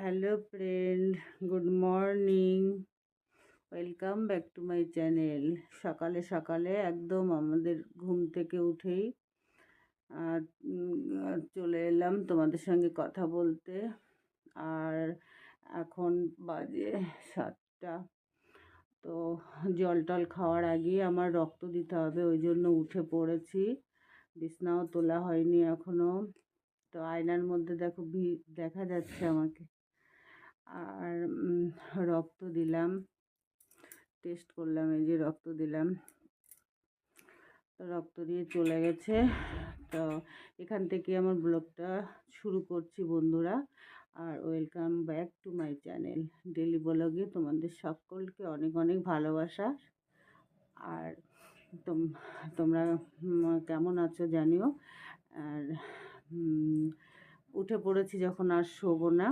Hello friend good morning welcome back to my channel সকালে সকালে একদম আমাদের ঘুম থেকে উঠেই আর, চলে এলাম তোমাদের সঙ্গে কথা বলতে। আর এখন বাজে সাতটা। তো জল টল খাওয়ার আগেই আমার রক্ত দিতে হবে ওই জন্য উঠে পড়েছি। বিছনাও তোলা হয়নি এখনও তো আয়নার মধ্যে দেখো ভি দেখা যাচ্ছে আমাকে। আর রক্ত দিলাম। টেস্ট করলাম, এই যে রক্ত দিলাম। রক্ত দিয়ে চলে গেছে। তো এখান থেকে আমার ব্লগটা শুরু করছি বন্ধুরা। আর welcome back to my channel daily ব্লগে তোমাদের সকলকে অনেক অনেক ভালোবাসা। আর তোম, তোমরা কেমন আছো জানিও। আর উঠে পড়েছি যখন আর শোবো না।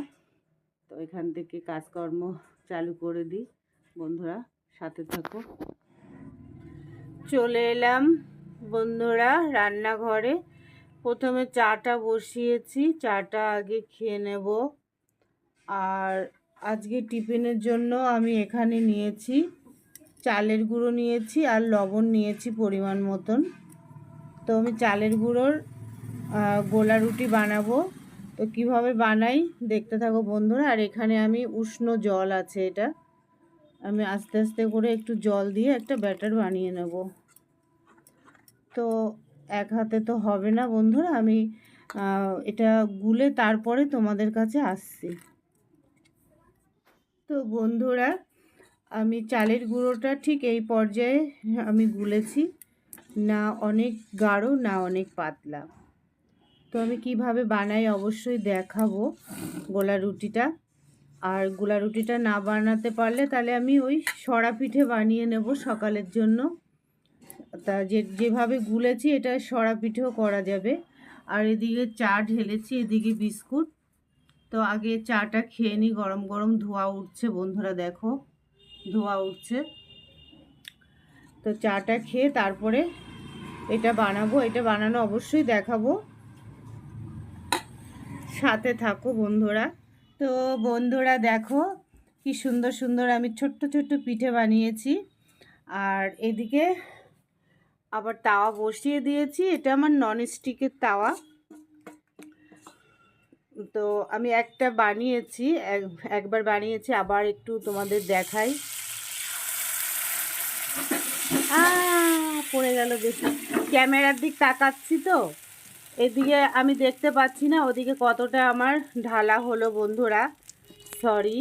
তো এখান থেকে কাজকর্ম চালু করে দিই। বন্ধুরা, সাথে থাকো। চলে এলাম বন্ধুরা রান্নাঘরে। প্রথমে চাটা বসিয়েছি, চাটা আগে খেয়ে নেব। আর আজকে টিফিনের জন্য আমি এখানে নিয়েছি চালের গুঁড়ো নিয়েছি আর লবণ নিয়েছি পরিমাণ মতন। তো আমি চালের গুঁড়োর গোলা রুটি বানাবো। তো কীভাবে বানাই? দেখতে থাকো বন্ধুরা। আর এখানে আমি উষ্ণ জল আছে এটা। আমি আস্তে আস্তে করে একটু জল দিয়ে একটা ব্যাটার বানিয়ে নেব। তো এক হাতে তো হবে না বন্ধুরা। আমি এটা গুলে তারপরে তোমাদের কাছে আসছি। তো বন্ধুরা, আমি চালের গুঁড়োটা ঠিক এই পর্যায়ে আমি গুলেছি। না অনেক গাঢ়, না অনেক পাতলা। তো আমি কীভাবে বানাই অবশ্যই দেখাবো গোলা রুটিটা। আর গোলা রুটিটা না বানাতে পারলে তাহলে আমি ওই সরা পিঠে বানিয়ে নেব সকালের জন্য। তা যে, যেভাবে গুলেছি এটা সরা পিঠেও করা যাবে। আর এদিকে চা ঢেলেছি, এদিকে বিস্কুট। তো আগে চাটা খেয়ে নিই গরম গরম ধোয়া উঠছে বন্ধুরা দেখো, ধোয়া উঠছে। তো চাটা খেয়ে তারপরে এটা বানাবো, এটা বানানো অবশ্যই দেখাবো। সাথে থাকো বন্ধুরা। তো বন্ধুরা দেখো কি সুন্দর সুন্দর আমি ছোট্ট ছোট্ট পিঠে বানিয়েছি। আর এদিকে আবার তাওয়া বসিয়ে দিয়েছি। এটা আমার নন স্টিকের তাওয়া। তো আমি একটা বানিয়েছি, এক- একবার বানিয়েছি, আবার একটু তোমাদের দেখাই। পড়ে গেল বেশি ক্যামেরার দিক তাকাচ্ছি তো। এদিকে আমি দেখতে পাচ্ছি না ওদিকে কতটা আমার ঢালা হলো বন্ধুরা। সরি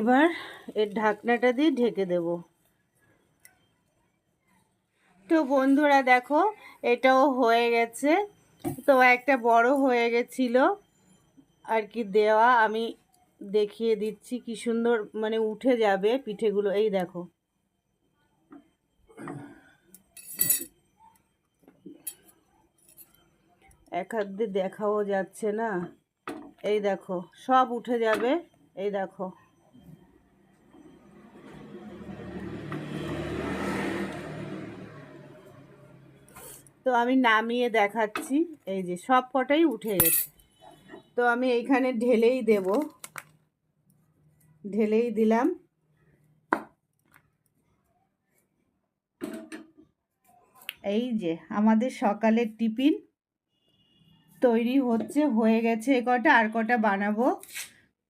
এবার এর ঢাকনাটা দিয়ে ঢেকে দেব। তো বন্ধুরা দেখো, এটাও হয়ে গেছে। তো একটা বড় হয়ে গেছিল। আর কি দেওয়া, আমি দেখিয়ে দিচ্ছি কি সুন্দর মানে উঠে যাবে পিঠেগুলো। এই দেখো। এক দেখাও যাচ্ছে না। এই দেখো, সব উঠে যাবে। এই দেখো। তো আমি নামিয়ে দেখাচ্ছি। এই যে সব কটাই উঠে গেছে। তো আমি এইখানে ঢেলেই দেব। ঢেলেই দিলাম। এই যে আমাদের সকালের টিফিন। তৈরি হচ্ছে, হয়ে গেছে এ কটা, আর কটা বানাবো।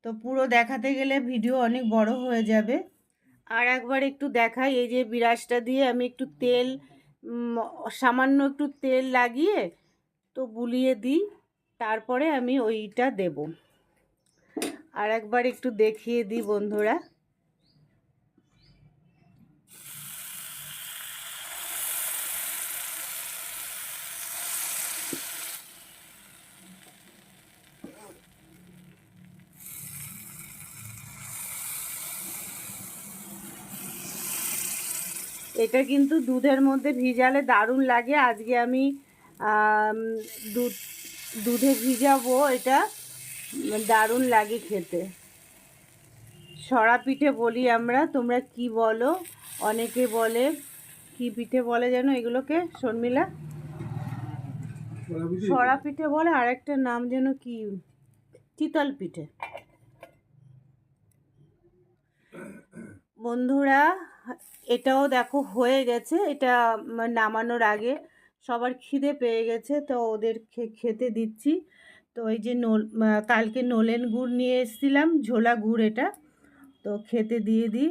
তো পুরো দেখাতে গেলে ভিডিও অনেক বড় হয়ে যাবে। আর একবার একটু দেখাই, এই যে বিরাজটা দিয়ে আমি একটু তেল সামান্য একটু তেল লাগিয়ে তো বুলিয়ে দিই। তারপরে আমি ওইটা দেব। আর একবার একটু দেখিয়ে দিই বন্ধুরা। এটা কিন্তু দুধের মধ্যে ভিজালে দারুণ লাগে। আজকে আমি দুধ দুধে ভিজাবো এটা। দারুণ লাগে খেতে। সরা পিঠে বলি আমরা তোমরা কি বলো? অনেকে বলে কি পিঠে বলে যেন এগুলোকে? শর্মিলা? সরা পিঠে? বলে আর একটা নাম যেন কি? চিতল পিঠে। বন্ধুরা এটাও দেখো হয়ে গেছে, এটা নামানোর আগে সবার খিদে পেয়ে গেছে, তো ওদের খেতে দিচ্ছি। তো এই যে নোল কালকে নলেন গুড় নিয়ে এসেছিলাম, ঝোলা গুড় এটা, তো খেতে দিয়ে দিই।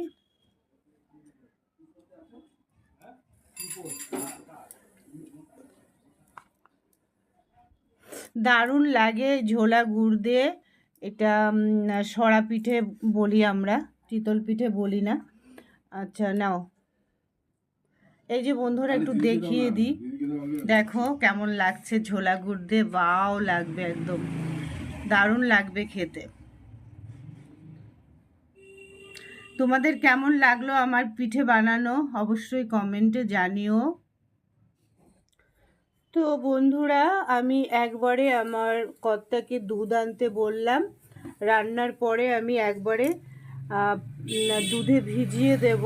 দারুণ লাগে ঝোলা গুড় দিয়ে, এটা সরা পিঠে বলি আমরা চিতল পিঠে বলি না। আচ্ছা নাও। এই যে বন্ধুরা একটু দেখিয়ে দিই। দেখো কেমন লাগছে ঝোলা গুড় দিয়ে বাও লাগবে একদম। দারুণ লাগবে খেতে। তোমাদের কেমন লাগল আমার পিঠে বানানো? অবশ্যই কমেন্টে জানিও। তো বন্ধুরা আমি একবারে আমার কর্তাকে দুধ আনতে বললাম। রান্নার পরে আমি একবারে দুধে ভিজিয়ে দেব।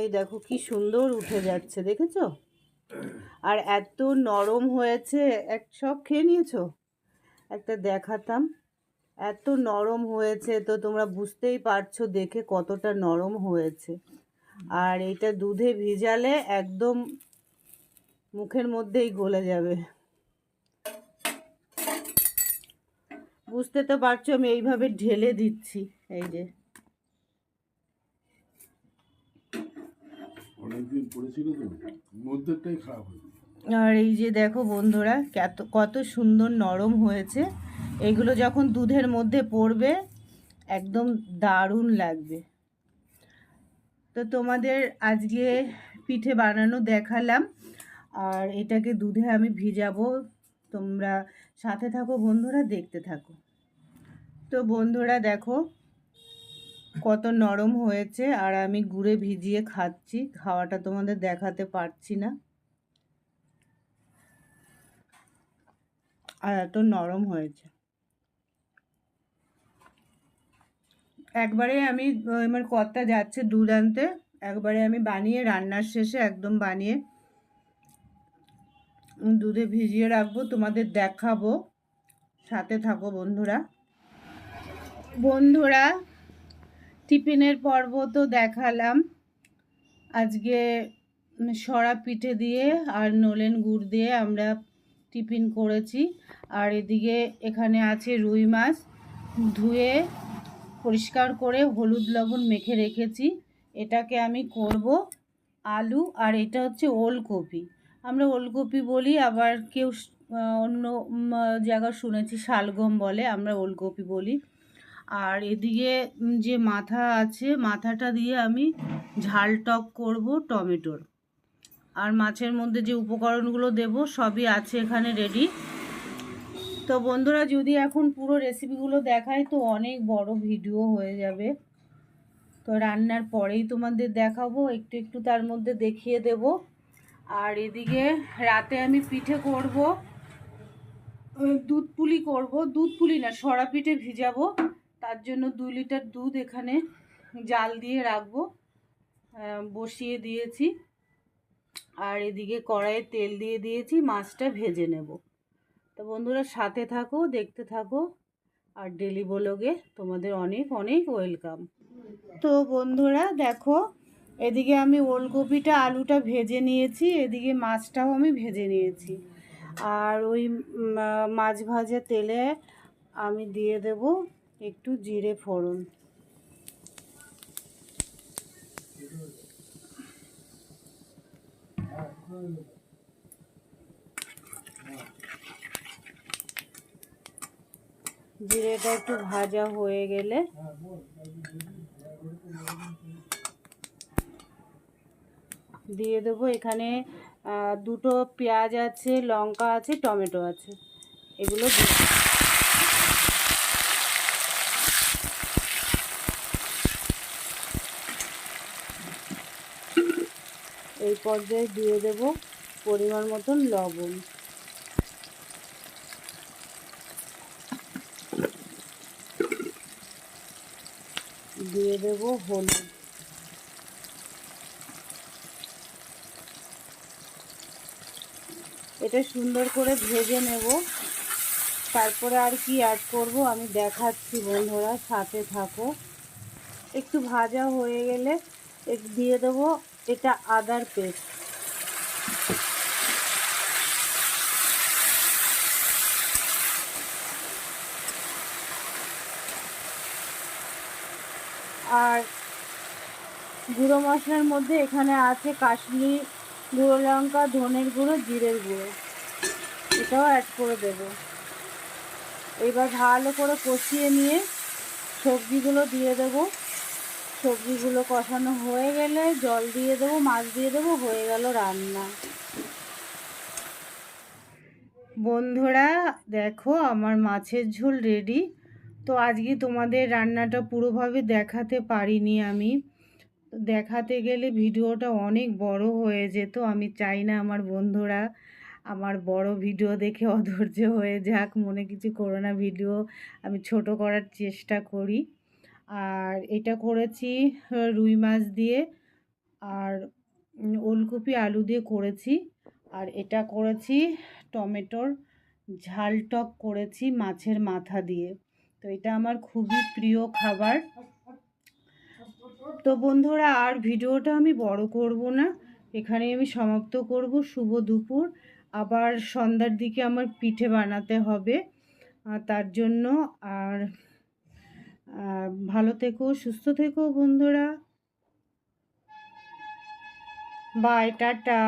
এই দেখো কি সুন্দর উঠে যাচ্ছে, দেখেছ? আর এত নরম হয়েছে। এক, সব খেয়ে নিয়েছো? একটা দেখাতাম। এত নরম হয়েছে তো তোমরা বুঝতেই পারছ দেখে কতটা নরম হয়েছে। আর এটা দুধে ভিজালে একদম মুখের মধ্যেই গলে যাবে। বুঝতে তো পারছ আমি এইভাবে ঢেলে দিচ্ছি এই যে। আর এই যে দেখো বন্ধুরা কত কত সুন্দর নরম হয়েছে। এগুলো যখন দুধের মধ্যে পড়বে একদম দারুণ লাগবে। তো তোমাদের আজকে পিঠে বানানো দেখালাম আর এটাকে দুধে আমি ভিজাবো। তোমরা সাথে থাকো বন্ধুরা দেখতে থাকো। তো বন্ধুরা দেখো, কত নরম হয়েছে আর আমি গুড়ে ভিজিয়ে খাচ্ছি, খাওয়াটা তোমাদের দেখাতে পারছি না। আর এত নরম হয়েছে। একবারে আমি, আমার কর্তা যাচ্ছে দুধ আনতে, একবারে আমি বানিয়ে, রান্নার শেষে একদম বানিয়ে দুধে ভিজিয়ে রাখব, তোমাদের দেখাবো, সাথে থাকো বন্ধুরা। বন্ধুরা, টিফিনের পর্ব তো দেখালাম। আজকে সরা পিঠে দিয়ে আর নলেন গুড় দিয়ে আমরা টিফিন করেছি। আর এদিকে এখানে আছে রুই মাছ। ধুয়ে পরিষ্কার করে হলুদ লবণ মেখে রেখেছি। এটাকে আমি করব আলু আর এটা হচ্ছে ওলকপি। আমরা ওলকপি বলি, আবার কেউ অন্য জায়গায় শুনেছি, শালগম বলে, আমরা ওলকপি বলি। আর এদিকে যে মাথা আছে, মাথাটা দিয়ে আমি ঝাল টক করব টমেটোর। আর মাছের মধ্যে যে উপকরণগুলো দেব, সবই আছে এখানে রেডি তো বন্ধুরা, যদি এখন পুরো রেসিপিগুলো দেখায় তো অনেক বড় ভিডিও হয়ে যাবে। তো রান্নার পরেই তোমাদের দেখাবো, একটু একটু তার মধ্যে দেখিয়ে দেব। আর এদিকে রাতে আমি পিঠে করব, দুধ পুলি করব। দুধ পুলি না, সরা পিঠে ভিজাবো। তার জন্য দু লিটার দুধ এখানে জাল দিয়ে রাখব। বসিয়ে দিয়েছি। আর এদিকে কড়াইয়ে তেল দিয়ে দিয়েছি, মাছটা ভেজে নেব। তো বন্ধুরা, সাথে থাকো, দেখতে থাকো। আর ডেলি ব্লগে তোমাদের অনেক অনেক ওয়েলকাম। তো বন্ধুরা, দেখো, এদিকে আমি ওলকপিটা, আলুটা ভেজে নিয়েছি, এদিকে মাছটাও আমি ভেজে নিয়েছি। আর ওই মাছ ভাজা তেলে আমি দিয়ে দেব একটু জিরে ফোড়ন। জিরেটা একটু ভাজা হয়ে গেলে দিয়ে দেবো এখানে দুটো পেঁয়াজ আছে, লঙ্কা আছে, টমেটো আছে। এগুলো দিয়ে দেবো। তো বন্ধুরা দেখো এদিকে আমি ওলকপিটা আলুটা ভেজে নিয়েছি এদিকে মাছটাও আমি ভেজে নিয়েছি আর ওই উম, আহ, মাছ ভাজা তেলে আমি দিয়ে দেব একটু জিরে ফোড়ন জিরেটা একটু ভাজা হয়ে গেলে দিয়ে দেবো এখানে আহ, দুটো পেঁয়াজ আছে লঙ্কা আছে টমেটো আছে এগুলো দিয়ে দেবো। এই পর্যায়ে দিয়ে দেব পরিমাণ মতন লবণ। দিয়ে দেব হলুদ। এটা সুন্দর করে ভেজে নেব। তারপরে আর কি অ্যাড করব আমি দেখাচ্ছি বন্ধুরা, সাথে থাকো। একটু ভাজা হয়ে গেলে দিয়ে দেবো এটা আদার পেস্ট। আর গুঁড়ো মশলার মধ্যে এখানে আছে কাশ্মীরি গুঁড়ো লঙ্কা, ধনের গুঁড়ো, জিরের গুঁড়ো। এটাও অ্যাড করে দেব। এবার ভালো করে কষিয়ে নিয়ে সবজিগুলো দিয়ে দেব। সবজিগুলো কষানো হয়ে গেলে জল দিয়ে দেবো, মাছ দিয়ে দেবো, হয়ে গেল রান্না। বন্ধুরা, দেখো আমার মাছের ঝোল রেডি তো আজকে তোমাদের রান্নাটা পুরোভাবে দেখাতে পারিনি আমি। দেখাতে গেলে ভিডিওটা অনেক বড় হয়ে যেত, আমি চাই না আমার বন্ধুরা আমার বড় ভিডিও দেখে অধৈর্য হয়ে যাক, মনে কিছু করো না ভিডিও, আমি ছোট করার চেষ্টা করি। আর এটা করেছি রুই মাছ দিয়ে আর ওলকপি আলু দিয়ে করেছি। আর এটা করেছি টমেটোর ঝাল টক করেছি মাছের মাথা দিয়ে। তো এটা আমার খুবই প্রিয় খাবার। তো বন্ধুরা, আর ভিডিওটা আমি বড় করব না। এখানে আমি সমাপ্ত করব। শুভ দুপুর। আবার সন্ধ্যার দিকে আমার পিঠে বানাতে হবে তার জন্য। আর ভালো থেকো সুস্থ থেকো বন্ধুরা। Bye tata.